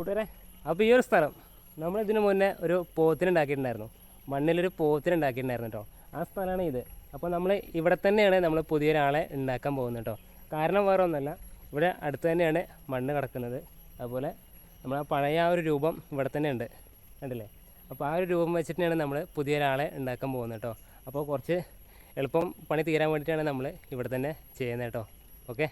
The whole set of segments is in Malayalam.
കൂട്ടുകാരെ അപ്പോൾ ഈ ഒരു സ്ഥലം നമ്മൾ ഇതിന് മുന്നേ ഒരു പോത്തിനുണ്ടാക്കിയിട്ടുണ്ടായിരുന്നു. മണ്ണിലൊരു പോത്തിനുണ്ടാക്കിയിട്ടുണ്ടായിരുന്നു കേട്ടോ. ആ സ്ഥലമാണ് ഇത്. അപ്പോൾ നമ്മൾ ഇവിടെ തന്നെയാണ് നമ്മൾ പുതിയൊരാളെ ഉണ്ടാക്കാൻ പോകുന്നത് കേട്ടോ. കാരണം വേറെ ഒന്നല്ല ഇവിടെ അടുത്ത് തന്നെയാണ് മണ്ണ് കിടക്കുന്നത്. അതുപോലെ നമ്മൾ ആ പഴയ ആ ഒരു രൂപം ഇവിടെ തന്നെ ഉണ്ട്. കണ്ടില്ലേ? അപ്പോൾ ആ ഒരു രൂപം വെച്ചിട്ടാണ് നമ്മൾ പുതിയൊരാളെ ഉണ്ടാക്കാൻ പോകുന്നത് കേട്ടോ. അപ്പോൾ കുറച്ച് എളുപ്പം പണി തീരാൻ വേണ്ടിയിട്ടാണ് നമ്മൾ ഇവിടെ തന്നെ ചെയ്യുന്നത് കേട്ടോ. ഓക്കെ?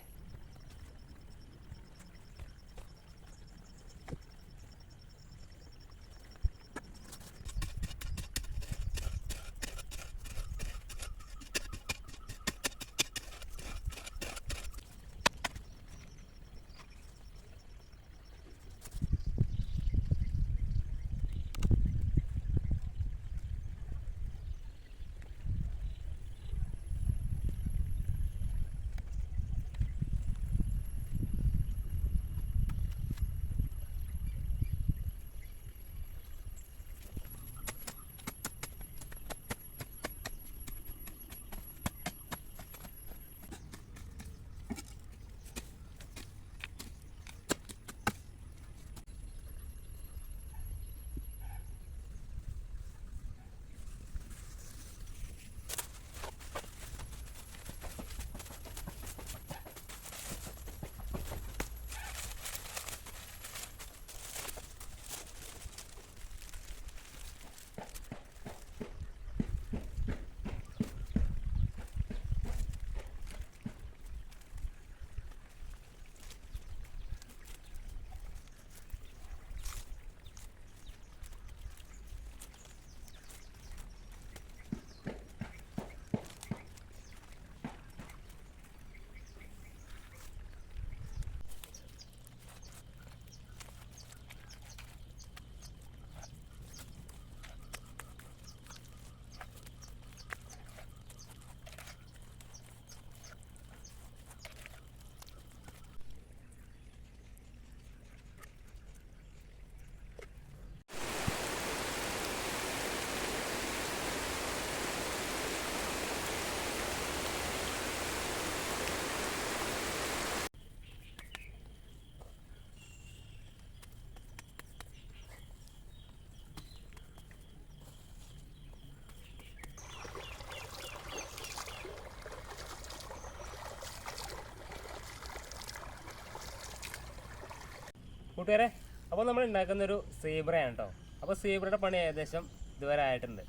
കൂട്ടുകാരെ അപ്പോൾ നമ്മൾ ഉണ്ടാക്കുന്ന ഒരു സീബ്രയാണ് കേട്ടോ അപ്പോൾ സീബ്രയുടെ പണി ഏകദേശം ഇതുവരെ ആയിട്ടുണ്ട്.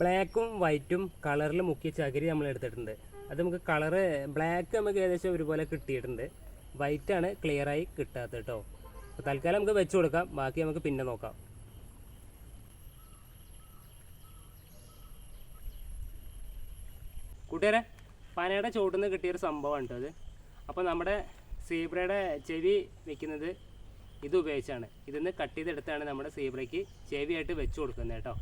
ബ്ലാക്കും വൈറ്റും കളറിൽ മുക്കിയ ചകിരി നമ്മൾ എടുത്തിട്ടുണ്ട്. അത് നമുക്ക് കളറ് ബ്ലാക്ക് നമുക്ക് ഏകദേശം ഒരുപോലെ കിട്ടിയിട്ടുണ്ട്. വൈറ്റാണ് ക്ലിയറായി കിട്ടാത്തത് കേട്ടോ അപ്പോൾ തൽക്കാലം നമുക്ക് വെച്ച് കൊടുക്കാം. ബാക്കി നമുക്ക് പിന്നെ നോക്കാം. കൂട്ടുകാരെ പനയുടെ ചുവട്ടിൽ നിന്ന് കിട്ടിയൊരു സംഭവമാണ് കേട്ടോ അത്. അപ്പോൾ നമ്മുടെ സീബ്രയുടെ ചെവി വെക്കുന്നത് ഇത് ഉപയോഗിച്ചാണ്. ഇതിന്ന് കട്ട് ചെയ്തെടുത്താണ് നമ്മുടെ സീബ്രയ്ക്ക് ചെവിയായിട്ട് വെച്ച് കൊടുക്കുന്നത് കേട്ടോ.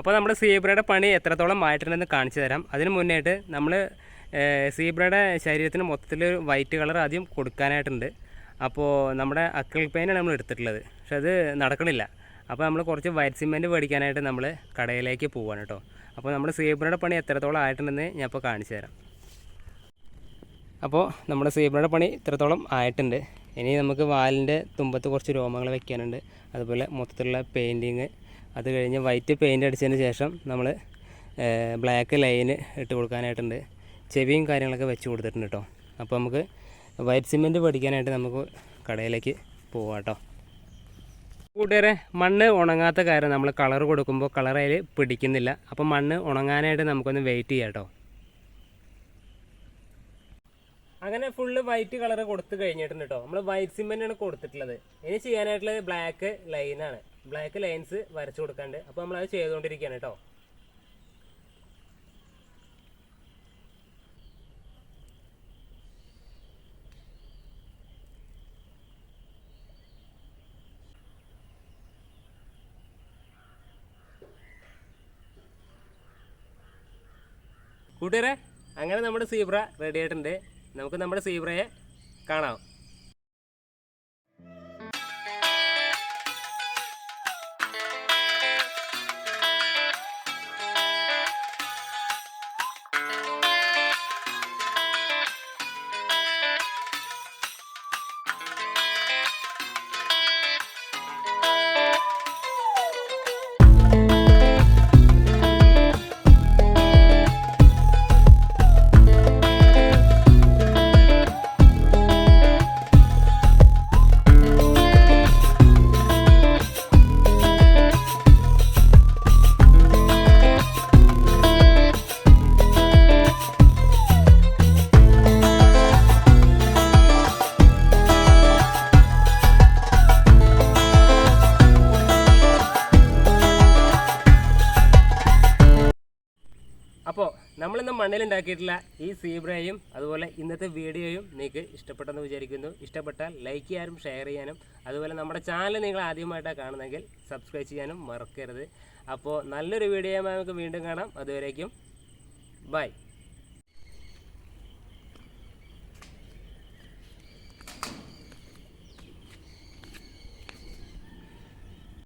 അപ്പോൾ നമ്മുടെ സീബ്രയുടെ പണി എത്രത്തോളം മാറ്റണമെന്ന് കാണിച്ചു തരാം. അതിന് മുന്നേയായിട്ട് നമ്മൾ സീബ്രയുടെ ശരീരത്തിന് മൊത്തത്തിൽ വൈറ്റ് കളർ ആദ്യം കൊടുക്കാനായിട്ടുണ്ട്. അപ്പോൾ നമ്മുടെ അക്കൽ പെയിനാണ് നമ്മൾ എടുത്തിട്ടുള്ളത്. പക്ഷെ അത് നടക്കണില്ല. അപ്പോൾ നമ്മൾ കുറച്ച് വൈറ്റ് സിമെന്റ് മേടിക്കാനായിട്ട് നമ്മൾ കടയിലേക്ക് പോവാണ് കേട്ടോ. അപ്പോൾ നമ്മുടെ സീബ്രയുടെ പണി എത്രത്തോളം ആയിട്ടുണ്ടെന്ന് ഞാൻ ഇപ്പോൾ കാണിച്ചു തരാം. അപ്പോൾ നമ്മുടെ സീബ്രയുടെ പണി ഇത്രത്തോളം ആയിട്ടുണ്ട്. ഇനി നമുക്ക് വാലിന്റെ തുമ്പത്ത് കുറച്ച് രോമങ്ങൾ വെക്കാനുണ്ട്. അതുപോലെ മൊത്തത്തിലുള്ള പെയിന്റിങ് അത് കഴിഞ്ഞ് വൈറ്റ് പെയിന്റ് അടിച്ചതിന് ശേഷം നമ്മൾ ബ്ലാക്ക് ലൈന് ഇട്ട് കൊടുക്കാനായിട്ടുണ്ട്. ചെവിയും കാര്യങ്ങളൊക്കെ വെച്ച് കൊടുത്തിട്ടുണ്ട് കേട്ടോ. അപ്പോൾ നമുക്ക് വൈറ്റ് സിമെന്റ് പഠിക്കാനായിട്ട് നമുക്ക് കടയിലേക്ക് പോവാം കേട്ടോ. കൂട്ടുകാരെ മണ്ണ് ഉണങ്ങാത്ത കാര്യം നമ്മൾ കളർ കൊടുക്കുമ്പോൾ കളർ അതിൽ പിടിക്കുന്നില്ല. അപ്പോൾ മണ്ണ് ഉണങ്ങാനായിട്ട് നമുക്കൊന്ന് വെയിറ്റ് ചെയ്യാം കേട്ടോ. അങ്ങനെ ഫുള്ള് വൈറ്റ് കളർ കൊടുത്തു കഴിഞ്ഞിട്ടുണ്ട് കേട്ടോ. നമ്മൾ വൈറ്റ് സിമെന്റ് ആണ് കൊടുത്തിട്ടുള്ളത്. ഇനി ചെയ്യാനായിട്ടുള്ളത് ബ്ലാക്ക് ലൈനാണ് ബ്ലാക്ക് ലൈൻസ് വരച്ചു കൊടുക്കാണ്ട്. അപ്പോൾ നമ്മളത് ചെയ്തുകൊണ്ടിരിക്കുകയാണ് കേട്ടോ. കൂട്ടുകാരെ അങ്ങനെ നമ്മുടെ സീബ്ര റെഡി ആയിട്ടുണ്ട്. നമുക്ക് നമ്മുടെ സീബ്രയെ കാണാം. നമ്മളിന്ന് മണ്ണിലുണ്ടാക്കിയിട്ടുള്ള ഈ സീബ്രയും അതുപോലെ ഇന്നത്തെ വീഡിയോയും നിങ്ങൾക്ക് ഇഷ്ടപ്പെട്ടെന്ന് വിചാരിക്കുന്നു. ഇഷ്ടപ്പെട്ടാൽ ലൈക്ക് ചെയ്യാനും ഷെയർ ചെയ്യാനും അതുപോലെ നമ്മുടെ ചാനൽ നിങ്ങൾ ആദ്യമായിട്ടാണ് കാണുന്നതെങ്കിൽ സബ്സ്ക്രൈബ് ചെയ്യാനും മറക്കരുത്. അപ്പോൾ നല്ലൊരു വീഡിയോയുമായി നമുക്ക് വീണ്ടും കാണാം. അതുവരേക്കും ബൈ